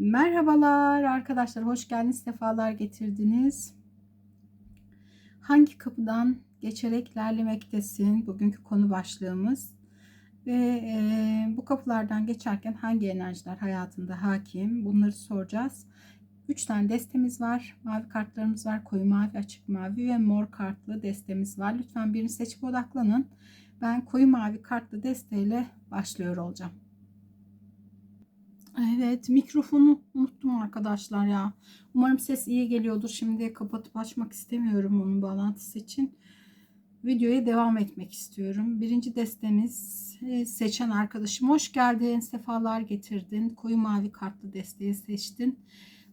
Merhabalar arkadaşlar, hoş geldiniz, sefalar getirdiniz. Hangi kapıdan geçerek ilerlemektesin? Bugünkü konu başlığımız. Ve e, bu kapılardan geçerken hangi enerjiler hayatında hakim? Bunları soracağız. 3 tane destemiz var. Mavi kartlarımız var. Koyu mavi, açık mavi ve mor kartlı destemiz var. Lütfen birini seçip odaklanın. Ben koyu mavi kartlı desteğiyle başlıyor olacağım. Evet mikrofonu unuttum arkadaşlar ya. Umarım ses iyi geliyordur. Şimdi kapatıp açmak istemiyorum onun bağlantısı için. Videoya devam etmek istiyorum. Birinci destemiz e, seçen arkadaşım. Hoş geldin. Sefalar getirdin. Koyu mavi kartlı desteği seçtin.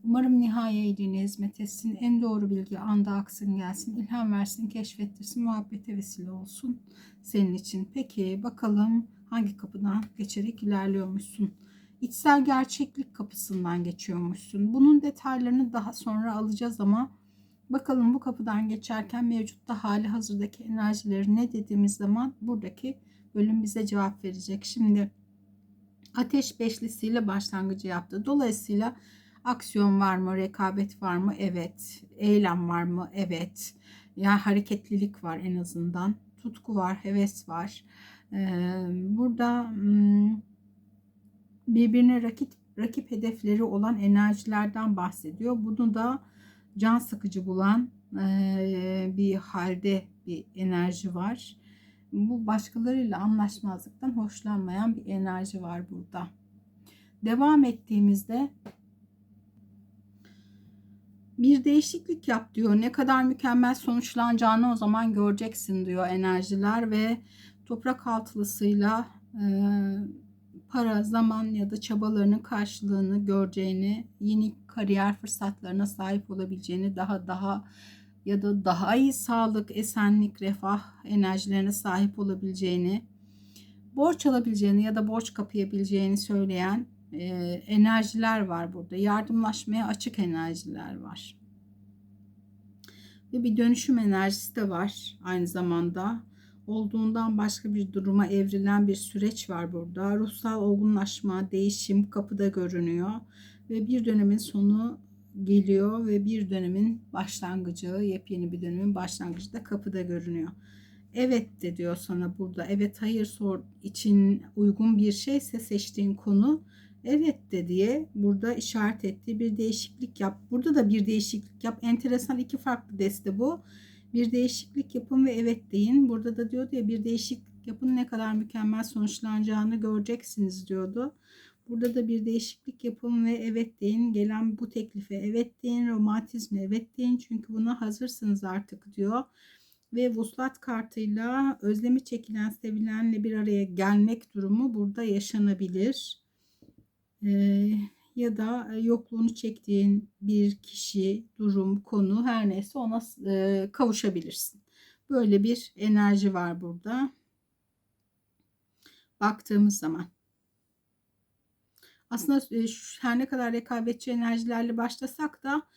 Umarım nihai eline hizmet etsin. En doğru bilgi anda aksın gelsin. ilham versin, keşfettirsin, muhabbete vesile olsun senin için. Peki bakalım hangi kapıdan geçerek ilerliyormuşsun? İçsel gerçeklik kapısından geçiyormuşsun. Bunun detaylarını daha sonra alacağız ama bakalım bu kapıdan geçerken mevcutta hali hazırdaki enerjileri ne dediğimiz zaman buradaki bölüm bize cevap verecek. Şimdi ateş beşlisiyle başlangıcı yaptı. Dolayısıyla aksiyon var mı, rekabet var mı? Evet. Eylem var mı? Evet. Yani hareketlilik var en azından. Tutku var, heves var. Ee, burada hmm, birbirine rakip rakip hedefleri olan enerjilerden bahsediyor. Bunu da can sıkıcı bulan e, bir halde bir enerji var. Bu başkalarıyla anlaşmazlıktan hoşlanmayan bir enerji var burada. Devam ettiğimizde bir değişiklik yap diyor. Ne kadar mükemmel sonuçlanacağını o zaman göreceksin diyor enerjiler ve toprak altılısıyla e, para, zaman ya da çabalarının karşılığını göreceğini, yeni kariyer fırsatlarına sahip olabileceğini, daha daha ya da daha iyi sağlık, esenlik, refah enerjilerine sahip olabileceğini, borç alabileceğini ya da borç kapayabileceğini söyleyen e, enerjiler var burada. Yardımlaşmaya açık enerjiler var. Ve bir dönüşüm enerjisi de var aynı zamanda olduğundan başka bir duruma evrilen bir süreç var burada. Ruhsal olgunlaşma, değişim kapıda görünüyor ve bir dönemin sonu geliyor ve bir dönemin başlangıcı, yepyeni bir dönemin başlangıcı da kapıda görünüyor. Evet de diyor sana burada. Evet hayır sor için uygun bir şeyse seçtiğin konu evet de diye burada işaret ettiği bir değişiklik yap. Burada da bir değişiklik yap. Enteresan iki farklı deste bu. Bir değişiklik yapın ve evet deyin. Burada da diyordu ya bir değişiklik yapın ne kadar mükemmel sonuçlanacağını göreceksiniz diyordu. Burada da bir değişiklik yapın ve evet deyin. Gelen bu teklife evet deyin. Romantizme evet deyin. Çünkü buna hazırsınız artık diyor. Ve vuslat kartıyla özlemi çekilen sevilenle bir araya gelmek durumu burada yaşanabilir. Ee, ya da e, yokluğunu çektiğin bir kişi, durum, konu her neyse ona e, kavuşabilirsin. Böyle bir enerji var burada. Baktığımız zaman. Aslında e, her ne kadar rekabetçi enerjilerle başlasak da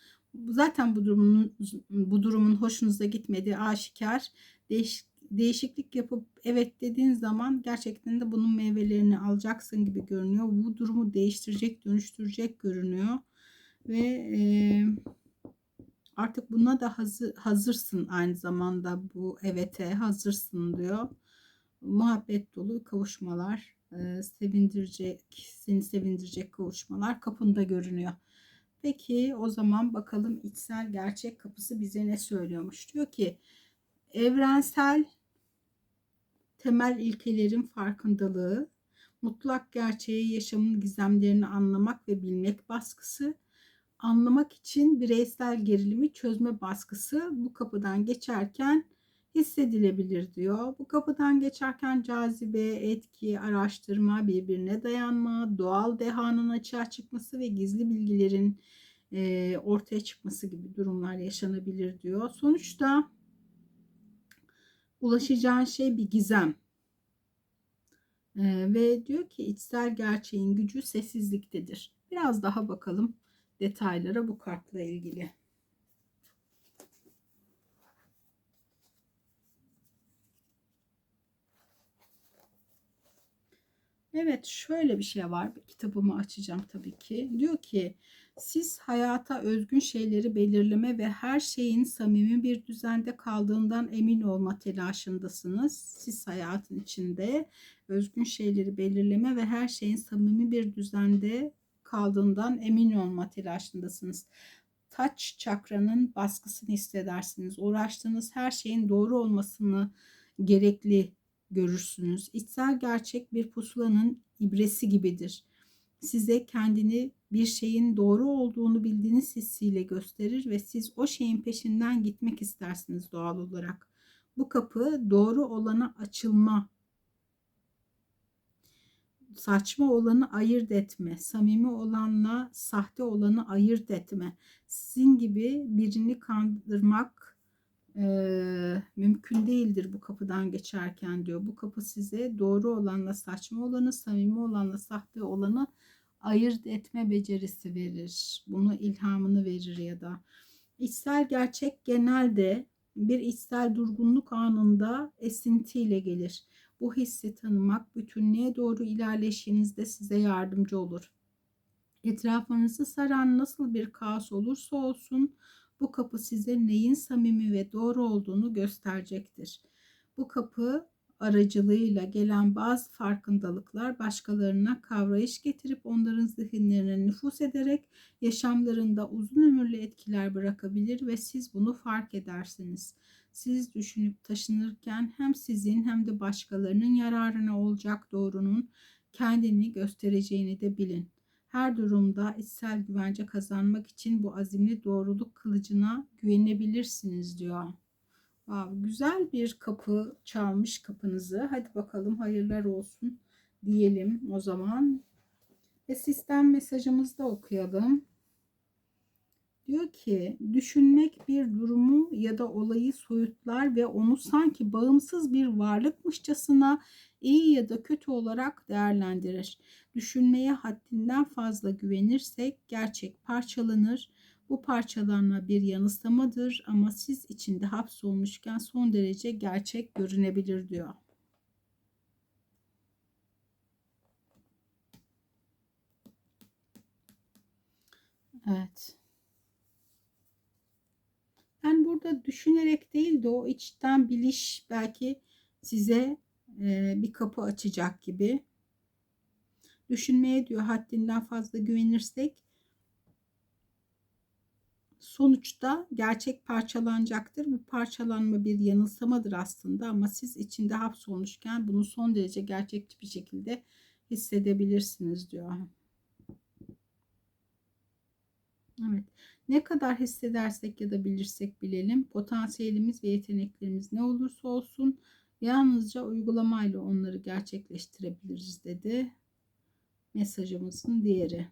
zaten bu durumun bu durumun hoşunuza gitmediği aşikar. Değiş, değişiklik yapıp evet dediğin zaman gerçekten de bunun meyvelerini alacaksın gibi görünüyor. Bu durumu değiştirecek, dönüştürecek görünüyor. Ve e, artık buna da hazır, hazırsın aynı zamanda bu evete hazırsın diyor. Muhabbet dolu kavuşmalar, e, sevindirecek, seni sevindirecek kavuşmalar kapında görünüyor. Peki o zaman bakalım içsel gerçek kapısı bize ne söylüyormuş? Diyor ki evrensel temel ilkelerin farkındalığı, mutlak gerçeği yaşamın gizemlerini anlamak ve bilmek baskısı, anlamak için bireysel gerilimi çözme baskısı bu kapıdan geçerken hissedilebilir diyor. Bu kapıdan geçerken cazibe, etki, araştırma, birbirine dayanma, doğal dehanın açığa çıkması ve gizli bilgilerin ortaya çıkması gibi durumlar yaşanabilir diyor. Sonuçta ulaşacağın şey bir gizem. Ee, ve diyor ki içsel gerçeğin gücü sessizliktedir. Biraz daha bakalım detaylara bu kartla ilgili. Evet şöyle bir şey var. Kitabımı açacağım tabii ki. Diyor ki siz hayata özgün şeyleri belirleme ve her şeyin samimi bir düzende kaldığından emin olma telaşındasınız. Siz hayatın içinde özgün şeyleri belirleme ve her şeyin samimi bir düzende kaldığından emin olma telaşındasınız. Taç çakranın baskısını hissedersiniz. Uğraştığınız her şeyin doğru olmasını gerekli görürsünüz. İçsel gerçek bir pusulanın ibresi gibidir. Size kendini bir şeyin doğru olduğunu bildiğiniz hissiyle gösterir ve siz o şeyin peşinden gitmek istersiniz doğal olarak. Bu kapı doğru olana açılma, saçma olanı ayırt etme, samimi olanla sahte olanı ayırt etme. Sizin gibi birini kandırmak e, mümkün değildir bu kapıdan geçerken diyor. Bu kapı size doğru olanla saçma olanı, samimi olanla sahte olanı ayırt etme becerisi verir. Bunu ilhamını verir ya da. İçsel gerçek genelde bir içsel durgunluk anında esintiyle gelir. Bu hissi tanımak bütünlüğe doğru ilerleşinizde size yardımcı olur. Etrafınızı saran nasıl bir kaos olursa olsun bu kapı size neyin samimi ve doğru olduğunu gösterecektir. Bu kapı aracılığıyla gelen bazı farkındalıklar başkalarına kavrayış getirip onların zihinlerine nüfus ederek yaşamlarında uzun ömürlü etkiler bırakabilir ve siz bunu fark edersiniz. Siz düşünüp taşınırken hem sizin hem de başkalarının yararına olacak doğrunun kendini göstereceğini de bilin. Her durumda içsel güvence kazanmak için bu azimli doğruluk kılıcına güvenebilirsiniz diyor. Wow, güzel bir kapı çalmış kapınızı. Hadi bakalım hayırlar olsun diyelim o zaman. Ve sistem mesajımızı da okuyalım. Diyor ki düşünmek bir durumu ya da olayı soyutlar ve onu sanki bağımsız bir varlıkmışçasına iyi ya da kötü olarak değerlendirir. Düşünmeye haddinden fazla güvenirsek gerçek parçalanır. Bu parçalanma bir yanılsamadır ama siz içinde hapsolmuşken son derece gerçek görünebilir diyor. Evet. Yani burada düşünerek değil de o içten biliş belki size e, bir kapı açacak gibi. Düşünmeye diyor haddinden fazla güvenirsek sonuçta gerçek parçalanacaktır. Bu parçalanma bir yanılsamadır aslında ama siz içinde hapsolmuşken bunu son derece gerçekçi bir şekilde hissedebilirsiniz diyor. Evet. Ne kadar hissedersek ya da bilirsek bilelim potansiyelimiz ve yeteneklerimiz ne olursa olsun yalnızca uygulamayla onları gerçekleştirebiliriz dedi. Mesajımızın diğeri.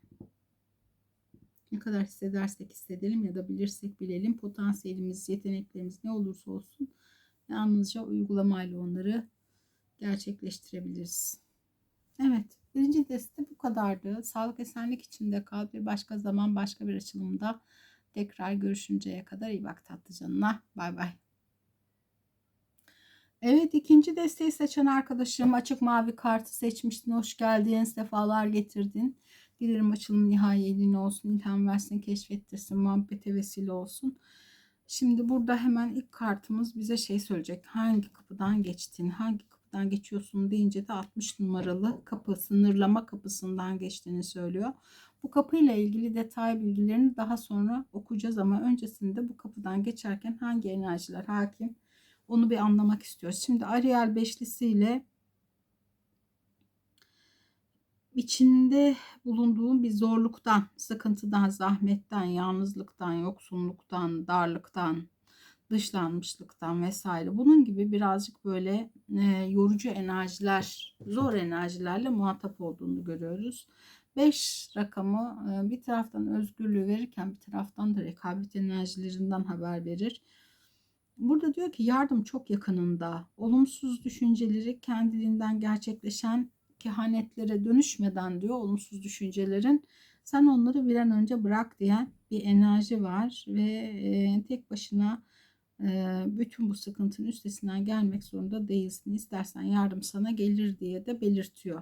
Ne kadar hissedersek hissedelim ya da bilirsek bilelim potansiyelimiz, yeteneklerimiz ne olursa olsun yalnızca uygulamayla onları gerçekleştirebiliriz. Evet. Birinci deste bu kadardı. Sağlık esenlik içinde kal. Bir başka zaman başka bir açılımda tekrar görüşünceye kadar iyi bak tatlı canına. Bay bay. Evet ikinci desteği seçen arkadaşım açık mavi kartı seçmiştin. Hoş geldin. Sefalar getirdin. Dilerim açılım nihayetli olsun. ilham versin, keşfettirsin, muhabbete vesile olsun. Şimdi burada hemen ilk kartımız bize şey söyleyecek. Hangi kapıdan geçtin, hangi kapıdan geçiyorsun deyince de 60 numaralı kapı, sınırlama kapısından geçtiğini söylüyor. Bu kapıyla ilgili detay bilgilerini daha sonra okuyacağız ama öncesinde bu kapıdan geçerken hangi enerjiler hakim onu bir anlamak istiyoruz. Şimdi Ariel beşlisiyle içinde bulunduğun bir zorluktan, sıkıntıdan, zahmetten, yalnızlıktan, yoksunluktan, darlıktan, dışlanmışlıktan vesaire bunun gibi birazcık böyle e, yorucu enerjiler, zor enerjilerle muhatap olduğunu görüyoruz. 5 rakamı e, bir taraftan özgürlüğü verirken bir taraftan da rekabet enerjilerinden haber verir. Burada diyor ki yardım çok yakınında. Olumsuz düşünceleri kendiliğinden gerçekleşen kehanetlere dönüşmeden diyor olumsuz düşüncelerin sen onları bir an önce bırak diyen bir enerji var ve e, tek başına e, bütün bu sıkıntının üstesinden gelmek zorunda değilsin. İstersen yardım sana gelir diye de belirtiyor.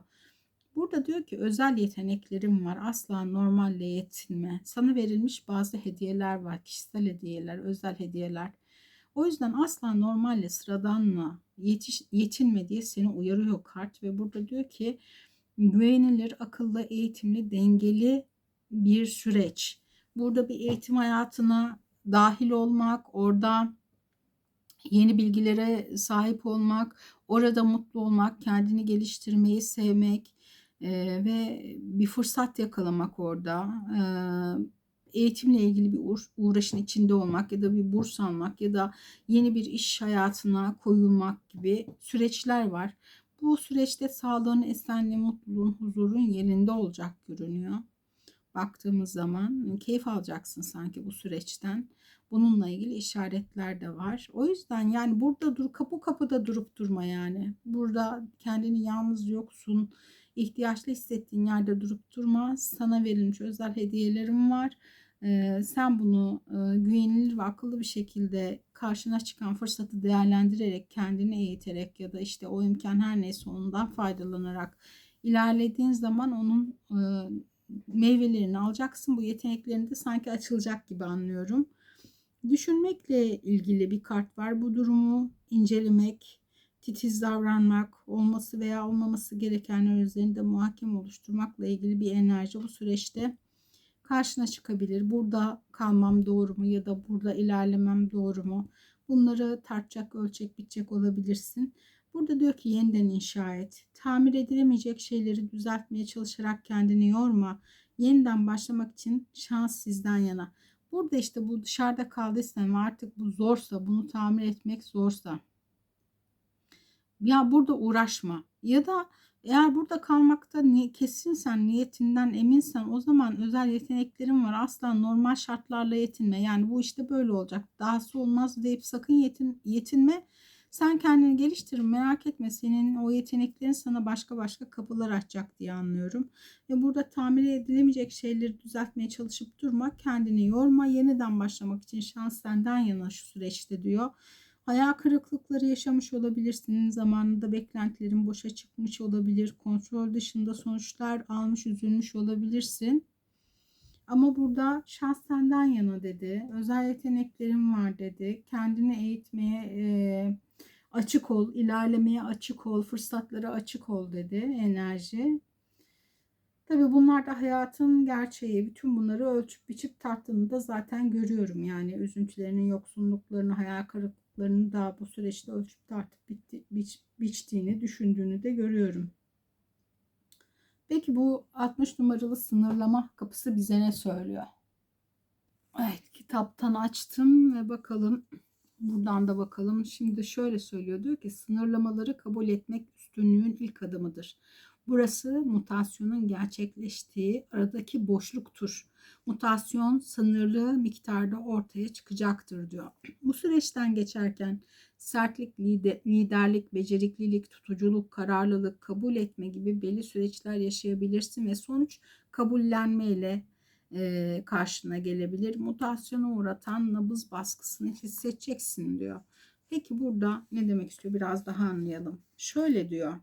Burada diyor ki özel yeteneklerim var. Asla normalle yetinme. Sana verilmiş bazı hediyeler var. Kişisel hediyeler, özel hediyeler. O yüzden asla normalle sıradanla yetiş, yetinme diye seni uyarıyor kart ve burada diyor ki güvenilir, akıllı, eğitimli, dengeli bir süreç. Burada bir eğitim hayatına dahil olmak, orada yeni bilgilere sahip olmak, orada mutlu olmak, kendini geliştirmeyi sevmek e, ve bir fırsat yakalamak orada. E, eğitimle ilgili bir uğraşın içinde olmak ya da bir burs almak ya da yeni bir iş hayatına koyulmak gibi süreçler var. Bu süreçte sağlığın, esenliğin, mutluluğun, huzurun yerinde olacak görünüyor. Baktığımız zaman keyif alacaksın sanki bu süreçten. Bununla ilgili işaretler de var. O yüzden yani burada dur kapı kapıda durup durma yani. Burada kendini yalnız yoksun. ihtiyaçlı hissettiğin yerde durup durma. Sana verilmiş özel hediyelerim var. Sen bunu güvenilir ve akıllı bir şekilde karşına çıkan fırsatı değerlendirerek, kendini eğiterek ya da işte o imkan her neyse ondan faydalanarak ilerlediğin zaman onun meyvelerini alacaksın. Bu yeteneklerini de sanki açılacak gibi anlıyorum. Düşünmekle ilgili bir kart var. Bu durumu incelemek, titiz davranmak, olması veya olmaması gerekenler üzerinde muhakeme oluşturmakla ilgili bir enerji bu süreçte karşına çıkabilir. Burada kalmam doğru mu ya da burada ilerlemem doğru mu? Bunları tartacak, ölçek, bitecek olabilirsin. Burada diyor ki yeniden inşa et. Tamir edilemeyecek şeyleri düzeltmeye çalışarak kendini yorma. Yeniden başlamak için şans sizden yana. Burada işte bu dışarıda kaldıysan ve artık bu zorsa, bunu tamir etmek zorsa ya burada uğraşma. Ya da eğer burada kalmakta kesinsen, niyetinden eminsen o zaman özel yeteneklerin var. Asla normal şartlarla yetinme. Yani bu işte böyle olacak. Dahası olmaz deyip sakın yetin, yetinme. Sen kendini geliştir, merak etme. Senin o yeteneklerin sana başka başka kapılar açacak diye anlıyorum. Ve burada tamir edilemeyecek şeyleri düzeltmeye çalışıp durma. Kendini yorma. Yeniden başlamak için şans senden yana şu süreçte diyor. Hayal kırıklıkları yaşamış olabilirsin. Zamanında beklentilerin boşa çıkmış olabilir. Kontrol dışında sonuçlar almış, üzülmüş olabilirsin. Ama burada şans senden yana dedi. Özel yeteneklerim var dedi. Kendini eğitmeye e, açık ol, ilerlemeye açık ol, fırsatlara açık ol dedi enerji. Tabii bunlar da hayatın gerçeği. Bütün bunları ölçüp biçip tarttığını da zaten görüyorum. Yani üzüntülerinin, yoksunluklarını, hayal kırıklıklarını da bu süreçte ölçüp tartıp bitti, biç, biçtiğini, düşündüğünü de görüyorum. Peki bu 60 numaralı sınırlama kapısı bize ne söylüyor? Evet kitaptan açtım ve bakalım buradan da bakalım. Şimdi şöyle söylüyor diyor ki sınırlamaları kabul etmek üstünlüğün ilk adımıdır. Burası mutasyonun gerçekleştiği aradaki boşluktur. Mutasyon sınırlı miktarda ortaya çıkacaktır diyor. Bu süreçten geçerken sertlik, liderlik, beceriklilik, tutuculuk, kararlılık, kabul etme gibi belli süreçler yaşayabilirsin ve sonuç kabullenmeyle e, karşına gelebilir. Mutasyona uğratan nabız baskısını hissedeceksin diyor. Peki burada ne demek istiyor? Biraz daha anlayalım. Şöyle diyor.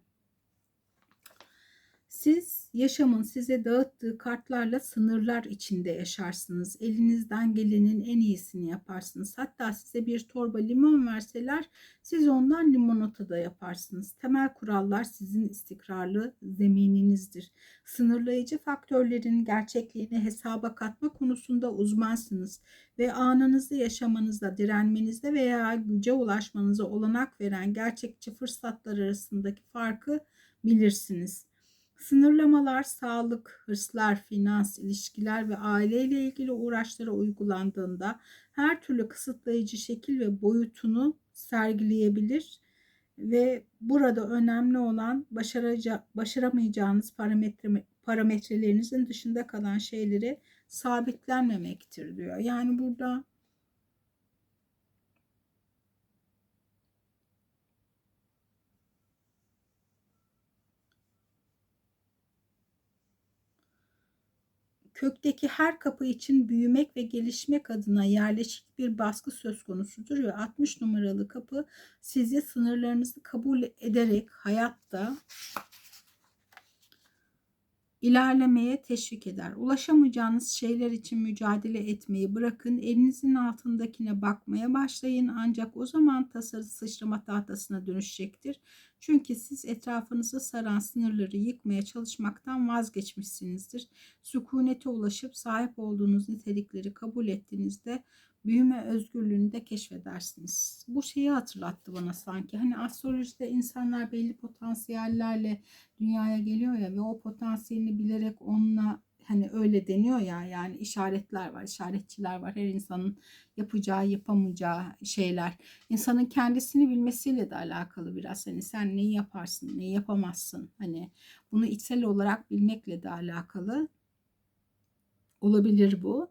Siz yaşamın size dağıttığı kartlarla sınırlar içinde yaşarsınız. Elinizden gelenin en iyisini yaparsınız. Hatta size bir torba limon verseler siz ondan limonata da yaparsınız. Temel kurallar sizin istikrarlı zemininizdir. Sınırlayıcı faktörlerin gerçekliğini hesaba katma konusunda uzmansınız ve anınızı yaşamanızda, direnmenizde veya güce ulaşmanıza olanak veren gerçekçi fırsatlar arasındaki farkı bilirsiniz. Sınırlamalar, sağlık, hırslar, finans, ilişkiler ve aileyle ilgili uğraşlara uygulandığında her türlü kısıtlayıcı şekil ve boyutunu sergileyebilir ve burada önemli olan başaramayacağınız parametre, parametrelerinizin dışında kalan şeyleri sabitlenmemektir diyor. Yani burada kökteki her kapı için büyümek ve gelişmek adına yerleşik bir baskı söz konusudur ve 60 numaralı kapı sizi sınırlarınızı kabul ederek hayatta ilerlemeye teşvik eder. Ulaşamayacağınız şeyler için mücadele etmeyi bırakın. Elinizin altındakine bakmaya başlayın. Ancak o zaman tasarı sıçrama tahtasına dönüşecektir. Çünkü siz etrafınızı saran sınırları yıkmaya çalışmaktan vazgeçmişsinizdir. Sükunete ulaşıp sahip olduğunuz nitelikleri kabul ettiğinizde büyüme özgürlüğünü de keşfedersiniz. Bu şeyi hatırlattı bana sanki. Hani astrolojide insanlar belli potansiyellerle dünyaya geliyor ya ve o potansiyelini bilerek onunla hani öyle deniyor ya yani işaretler var, işaretçiler var. Her insanın yapacağı, yapamayacağı şeyler. İnsanın kendisini bilmesiyle de alakalı biraz. Hani sen neyi yaparsın, neyi yapamazsın. Hani bunu içsel olarak bilmekle de alakalı olabilir bu.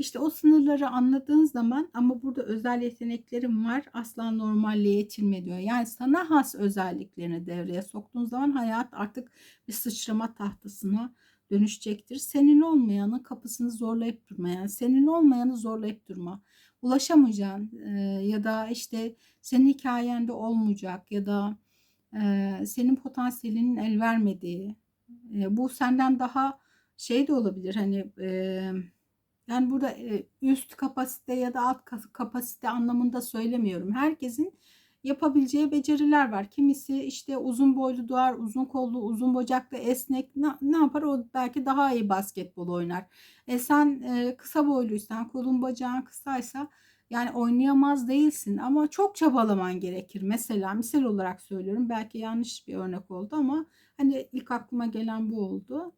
İşte o sınırları anladığın zaman ama burada özel yeteneklerim var asla normalle yetinme diyor. Yani sana has özelliklerini devreye soktuğun zaman hayat artık bir sıçrama tahtasına dönüşecektir. Senin olmayanın kapısını zorlayıp durma. Yani senin olmayanı zorlayıp durma. Ulaşamayacağın e, ya da işte senin hikayende olmayacak ya da e, senin potansiyelinin el vermediği. E, bu senden daha şey de olabilir hani... E, yani burada üst kapasite ya da alt kapasite anlamında söylemiyorum. Herkesin yapabileceği beceriler var. Kimisi işte uzun boylu doğar, uzun kollu, uzun bacaklı, esnek ne, ne yapar? O belki daha iyi basketbol oynar. E sen e, kısa boyluysan, kolun bacağın kısaysa yani oynayamaz değilsin ama çok çabalaman gerekir. Mesela misal olarak söylüyorum. Belki yanlış bir örnek oldu ama hani ilk aklıma gelen bu oldu.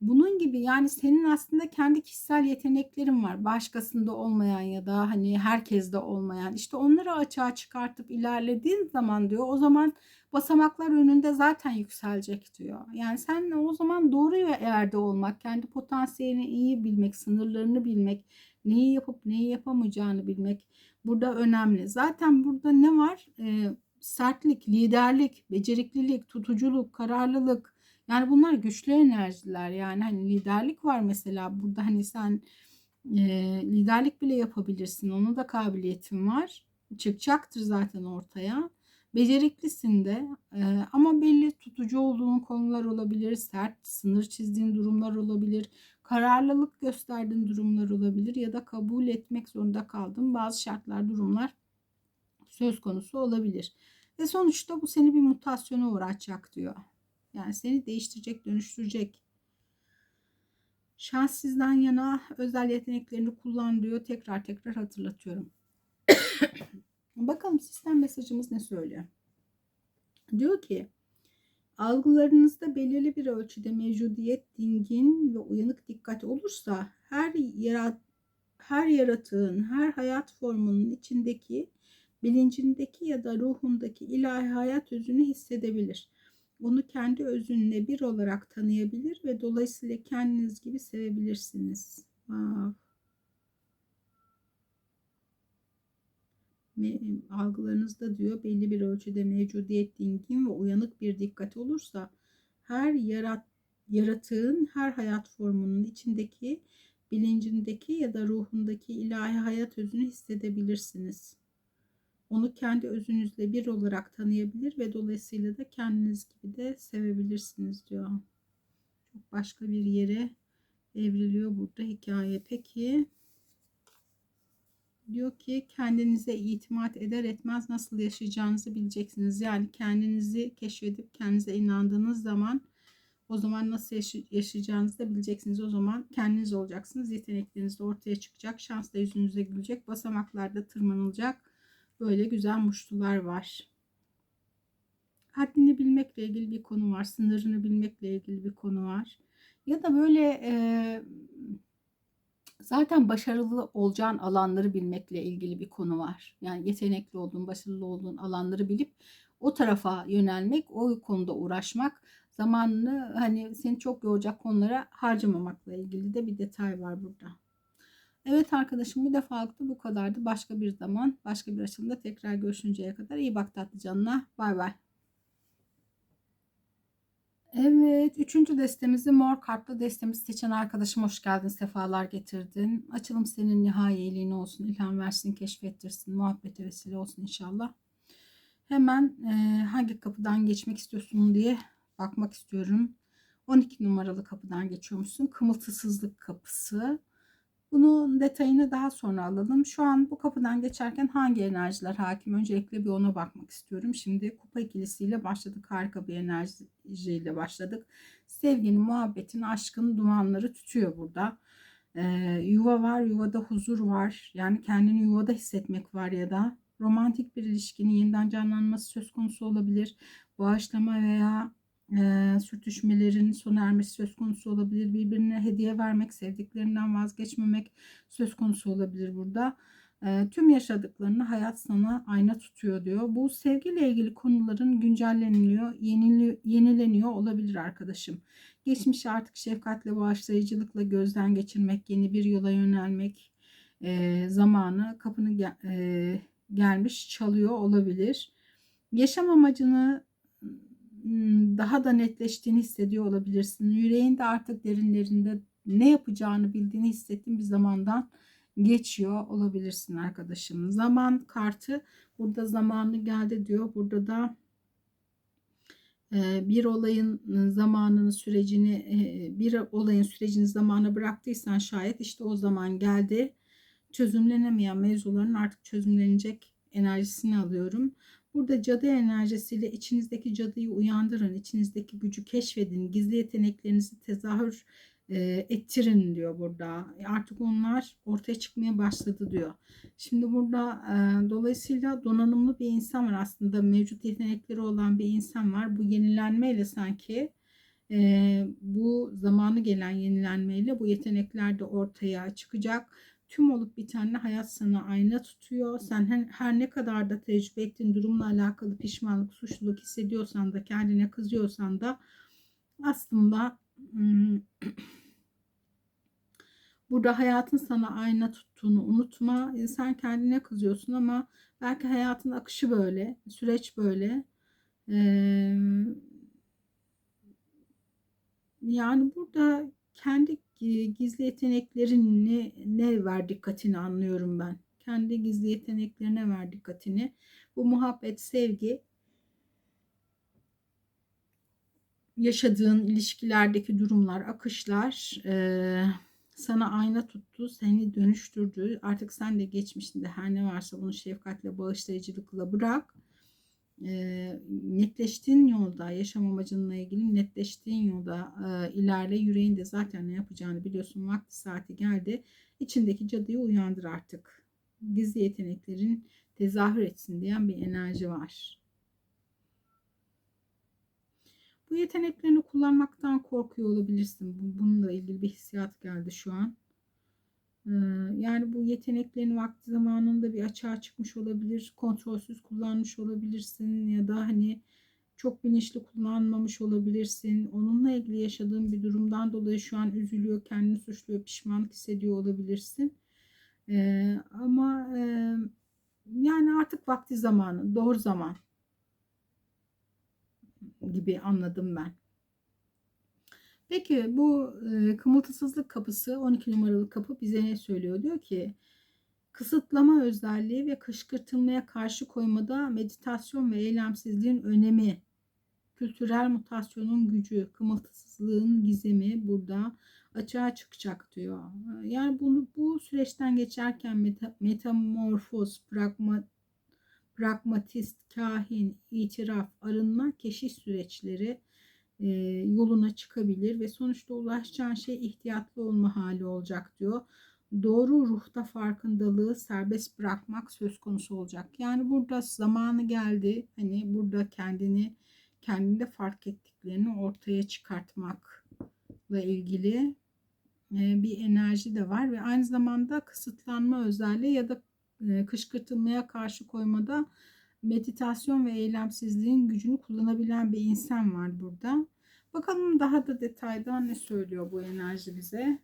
Bunun gibi yani senin aslında kendi kişisel yeteneklerin var. Başkasında olmayan ya da hani herkeste olmayan. İşte onları açığa çıkartıp ilerlediğin zaman diyor o zaman basamaklar önünde zaten yükselecek diyor. Yani sen o zaman doğru yerde olmak, kendi potansiyelini iyi bilmek, sınırlarını bilmek, neyi yapıp neyi yapamayacağını bilmek burada önemli. Zaten burada ne var? Ee, sertlik, liderlik, beceriklilik, tutuculuk, kararlılık, yani bunlar güçlü enerjiler. Yani hani liderlik var mesela burada hani sen e, liderlik bile yapabilirsin. Onun da kabiliyetin var. Çıkacaktır zaten ortaya. Beceriklisin de e, ama belli tutucu olduğun konular olabilir. Sert, sınır çizdiğin durumlar olabilir. Kararlılık gösterdiğin durumlar olabilir ya da kabul etmek zorunda kaldığın bazı şartlar, durumlar söz konusu olabilir. Ve sonuçta bu seni bir mutasyona uğratacak diyor. Yani seni değiştirecek, dönüştürecek. Şans sizden yana özel yeteneklerini kullan diyor. Tekrar tekrar hatırlatıyorum. Bakalım sistem mesajımız ne söylüyor? Diyor ki algılarınızda belirli bir ölçüde mevcudiyet, dingin ve uyanık dikkat olursa her yarat her yaratığın, her hayat formunun içindeki bilincindeki ya da ruhundaki ilahi hayat özünü hissedebilir onu kendi özünle bir olarak tanıyabilir ve dolayısıyla kendiniz gibi sevebilirsiniz. Wow. algılarınızda diyor belli bir ölçüde mevcudiyet dingin ve uyanık bir dikkat olursa her yarat, yaratığın her hayat formunun içindeki bilincindeki ya da ruhundaki ilahi hayat özünü hissedebilirsiniz. Onu kendi özünüzle bir olarak tanıyabilir ve dolayısıyla da kendiniz gibi de sevebilirsiniz diyor. Çok başka bir yere evriliyor burada hikaye. Peki diyor ki kendinize itimat eder etmez nasıl yaşayacağınızı bileceksiniz. Yani kendinizi keşfedip kendinize inandığınız zaman o zaman nasıl yaşayacağınızı da bileceksiniz. O zaman kendiniz olacaksınız. Yetenekleriniz de ortaya çıkacak. Şans da yüzünüze gülecek. Basamaklarda tırmanılacak Böyle güzel muştular var. Haddini bilmekle ilgili bir konu var. Sınırını bilmekle ilgili bir konu var. Ya da böyle e, zaten başarılı olacağın alanları bilmekle ilgili bir konu var. Yani yetenekli olduğun, başarılı olduğun alanları bilip o tarafa yönelmek, o konuda uğraşmak, zamanını hani seni çok yoracak konulara harcamamakla ilgili de bir detay var burada. Evet arkadaşım bu defalık da bu kadardı. Başka bir zaman başka bir açılımda tekrar görüşünceye kadar iyi bak tatlı canına. Bay bay. Evet, üçüncü destemizi mor kartlı destemizi seçen arkadaşım hoş geldin, sefalar getirdin. Açılım senin nihayeliğine olsun, ilham versin, keşfettirsin, muhabbete vesile olsun inşallah. Hemen e, hangi kapıdan geçmek istiyorsun diye bakmak istiyorum. 12 numaralı kapıdan geçiyormuşsun. Kımıltısızlık kapısı. Bunun detayını daha sonra alalım. Şu an bu kapıdan geçerken hangi enerjiler hakim? Öncelikle bir ona bakmak istiyorum. Şimdi kupa ikilisiyle başladık. Harika bir enerjiyle başladık. Sevginin, muhabbetin, aşkın dumanları tutuyor burada. Ee, yuva var, yuvada huzur var. Yani kendini yuvada hissetmek var ya da romantik bir ilişkinin yeniden canlanması söz konusu olabilir. Bağışlama veya e, sürtüşmelerin sona ermesi söz konusu olabilir. Birbirine hediye vermek, sevdiklerinden vazgeçmemek söz konusu olabilir burada. E, tüm yaşadıklarını hayat sana ayna tutuyor diyor. Bu sevgiyle ilgili konuların güncelleniliyor, yenili, yenileniyor olabilir arkadaşım. Geçmişi artık şefkatle, bağışlayıcılıkla gözden geçirmek, yeni bir yola yönelmek e, zamanı kapını gel, e, gelmiş çalıyor olabilir. Yaşam amacını daha da netleştiğini hissediyor olabilirsin. Yüreğinde artık derinlerinde ne yapacağını bildiğini hissettiğin bir zamandan geçiyor olabilirsin arkadaşım. Zaman kartı burada zamanı geldi diyor. Burada da bir olayın zamanını sürecini bir olayın sürecini zamana bıraktıysan şayet işte o zaman geldi. Çözümlenemeyen mevzuların artık çözümlenecek enerjisini alıyorum. Burada cadı enerjisiyle içinizdeki cadıyı uyandırın, içinizdeki gücü keşfedin, gizli yeteneklerinizi tezahür e, ettirin diyor burada. E, artık onlar ortaya çıkmaya başladı diyor. Şimdi burada e, dolayısıyla donanımlı bir insan var aslında mevcut yetenekleri olan bir insan var. Bu yenilenmeyle sanki e, bu zamanı gelen yenilenmeyle bu yetenekler de ortaya çıkacak tüm olup bitenle hayat sana ayna tutuyor. Sen her ne kadar da tecrübe ettiğin durumla alakalı pişmanlık, suçluluk hissediyorsan da kendine kızıyorsan da aslında burada hayatın sana ayna tuttuğunu unutma. Sen kendine kızıyorsun ama belki hayatın akışı böyle, süreç böyle. yani burada kendi gizli yeteneklerini ne ver dikkatini anlıyorum ben. Kendi gizli yeteneklerine ver dikkatini. Bu muhabbet, sevgi yaşadığın ilişkilerdeki durumlar, akışlar e, sana ayna tuttu, seni dönüştürdü. Artık sen de geçmişinde her ne varsa bunu şefkatle, bağışlayıcılıkla bırak netleştiğin yolda yaşam amacınla ilgili netleştiğin yolda ilerle yüreğinde zaten ne yapacağını biliyorsun vakti saati geldi içindeki cadıyı uyandır artık. Gizli yeteneklerin tezahür etsin diyen bir enerji var. Bu yeteneklerini kullanmaktan korkuyor olabilirsin. Bununla ilgili bir hissiyat geldi şu an yani bu yeteneklerin vakti zamanında bir açığa çıkmış olabilir, kontrolsüz kullanmış olabilirsin ya da hani çok bilinçli kullanmamış olabilirsin. Onunla ilgili yaşadığın bir durumdan dolayı şu an üzülüyor, kendini suçluyor, pişmanlık hissediyor olabilirsin. Ee, ama e, yani artık vakti zamanı, doğru zaman gibi anladım ben. Peki bu e, kımıltısızlık kapısı 12 numaralı kapı bize ne söylüyor? Diyor ki kısıtlama özelliği ve kışkırtılmaya karşı koymada meditasyon ve eylemsizliğin önemi, kültürel mutasyonun gücü, kımıltısızlığın gizemi burada açığa çıkacak diyor. Yani bunu bu süreçten geçerken meta, metamorfoz, pragma, pragmatist, kahin, itiraf, arınma, keşiş süreçleri e, yoluna çıkabilir ve sonuçta ulaşacağın şey ihtiyatlı olma hali olacak diyor. Doğru ruhta farkındalığı serbest bırakmak söz konusu olacak. Yani burada zamanı geldi. Hani burada kendini kendinde fark ettiklerini ortaya çıkartmakla ilgili bir enerji de var ve aynı zamanda kısıtlanma özelliği ya da kışkırtılmaya karşı koymada meditasyon ve eylemsizliğin gücünü kullanabilen bir insan var burada. Bakalım daha da detayda ne söylüyor bu enerji bize.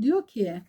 Diyor ki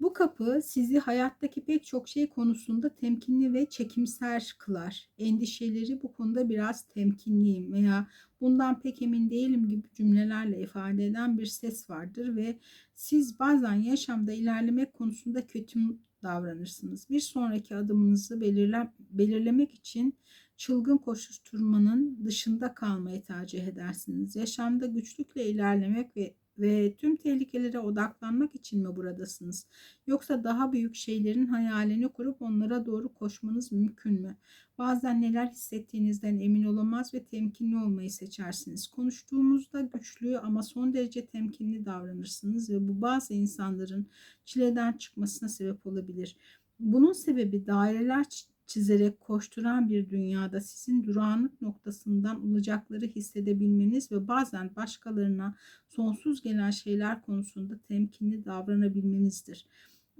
bu kapı sizi hayattaki pek çok şey konusunda temkinli ve çekimser kılar. Endişeleri bu konuda biraz temkinliyim veya bundan pek emin değilim gibi cümlelerle ifade eden bir ses vardır ve siz bazen yaşamda ilerlemek konusunda kötü davranırsınız. Bir sonraki adımınızı belirle, belirlemek için çılgın koşuşturmanın dışında kalmayı tercih edersiniz. Yaşamda güçlükle ilerlemek ve ve tüm tehlikelere odaklanmak için mi buradasınız? Yoksa daha büyük şeylerin hayalini kurup onlara doğru koşmanız mümkün mü? Bazen neler hissettiğinizden emin olamaz ve temkinli olmayı seçersiniz. Konuştuğumuzda güçlü ama son derece temkinli davranırsınız ve bu bazı insanların çileden çıkmasına sebep olabilir. Bunun sebebi daireler çizerek koşturan bir dünyada sizin durağanlık noktasından olacakları hissedebilmeniz ve bazen başkalarına sonsuz gelen şeyler konusunda temkinli davranabilmenizdir.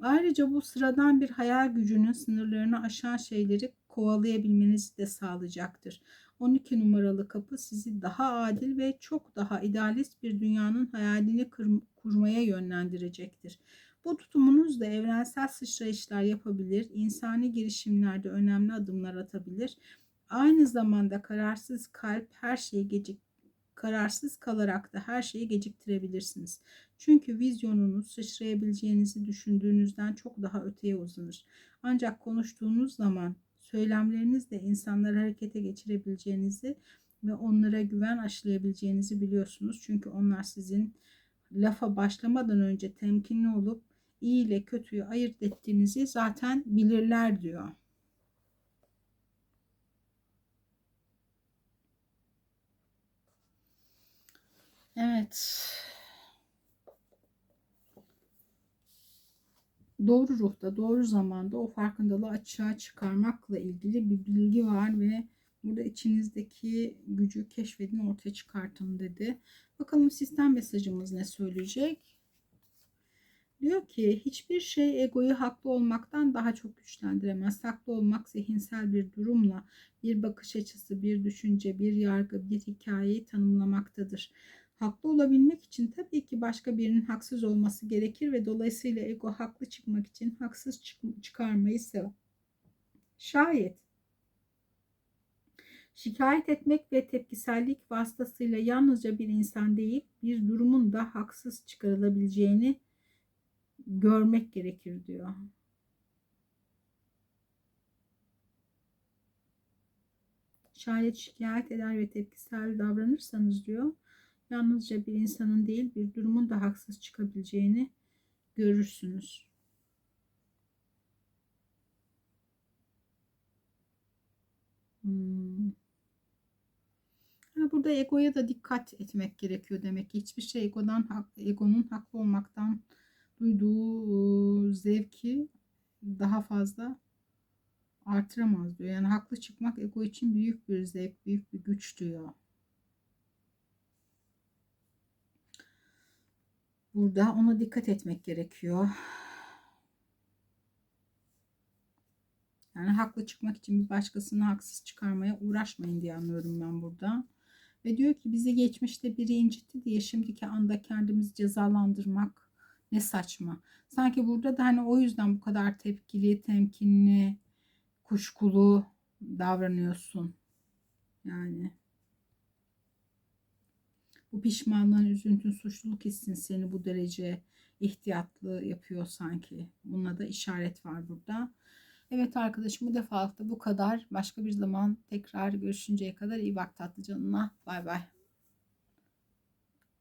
Ayrıca bu sıradan bir hayal gücünün sınırlarını aşan şeyleri kovalayabilmenizi de sağlayacaktır. 12 numaralı kapı sizi daha adil ve çok daha idealist bir dünyanın hayalini kurmaya yönlendirecektir. Bu tutumunuzla evrensel sıçrayışlar yapabilir, insani girişimlerde önemli adımlar atabilir. Aynı zamanda kararsız kalp her şeyi gecik kararsız kalarak da her şeyi geciktirebilirsiniz. Çünkü vizyonunuz sıçrayabileceğinizi düşündüğünüzden çok daha öteye uzanır. Ancak konuştuğunuz zaman söylemlerinizle insanları harekete geçirebileceğinizi ve onlara güven aşılayabileceğinizi biliyorsunuz. Çünkü onlar sizin lafa başlamadan önce temkinli olup iyi ile kötüyü ayırt ettiğinizi zaten bilirler diyor. Evet. Doğru ruhta, doğru zamanda o farkındalığı açığa çıkarmakla ilgili bir bilgi var ve burada içinizdeki gücü keşfedin, ortaya çıkartın dedi. Bakalım sistem mesajımız ne söyleyecek? Diyor ki hiçbir şey egoyu haklı olmaktan daha çok güçlendiremez. Haklı olmak zihinsel bir durumla bir bakış açısı, bir düşünce, bir yargı, bir hikayeyi tanımlamaktadır. Haklı olabilmek için tabii ki başka birinin haksız olması gerekir ve dolayısıyla ego haklı çıkmak için haksız çık çıkarmayı sever. Şayet şikayet etmek ve tepkisellik vasıtasıyla yalnızca bir insan değil bir durumun da haksız çıkarılabileceğini görmek gerekir diyor. Şayet şikayet eder ve tepkisel davranırsanız diyor, yalnızca bir insanın değil bir durumun da haksız çıkabileceğini görürsünüz. Hmm. burada egoya da dikkat etmek gerekiyor demek ki. Hiçbir şey egodan, egonun haklı olmaktan duyduğu zevki daha fazla artıramaz diyor. Yani haklı çıkmak ego için büyük bir zevk, büyük bir güç diyor. Burada ona dikkat etmek gerekiyor. Yani haklı çıkmak için bir başkasını haksız çıkarmaya uğraşmayın diye anlıyorum ben burada. Ve diyor ki bizi geçmişte biri incitti diye şimdiki anda kendimizi cezalandırmak ne saçma. Sanki burada da hani o yüzden bu kadar tepkili, temkinli, kuşkulu davranıyorsun. Yani bu pişmanlığın, üzüntün, suçluluk hissin seni bu derece ihtiyatlı yapıyor sanki. Buna da işaret var burada. Evet arkadaşım bu defalık da bu kadar. Başka bir zaman tekrar görüşünceye kadar iyi bak tatlı canına. Bay bay.